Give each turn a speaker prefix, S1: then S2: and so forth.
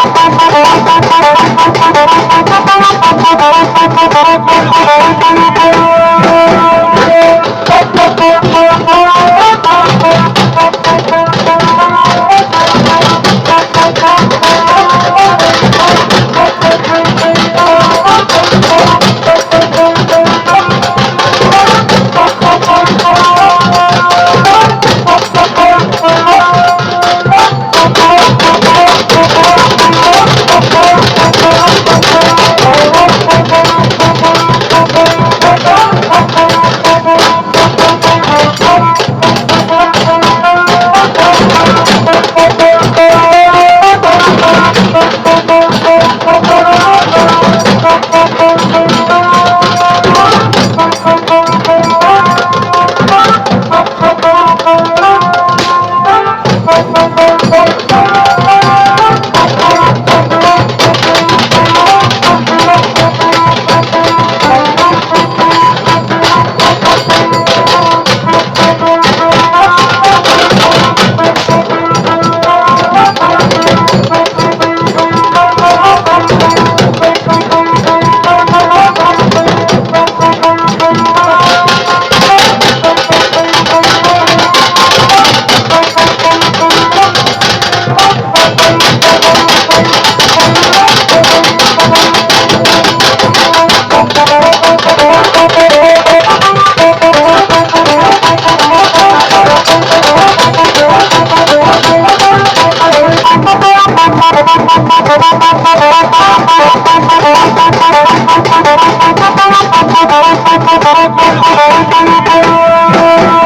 S1: Thank you. করো
S2: Thank you.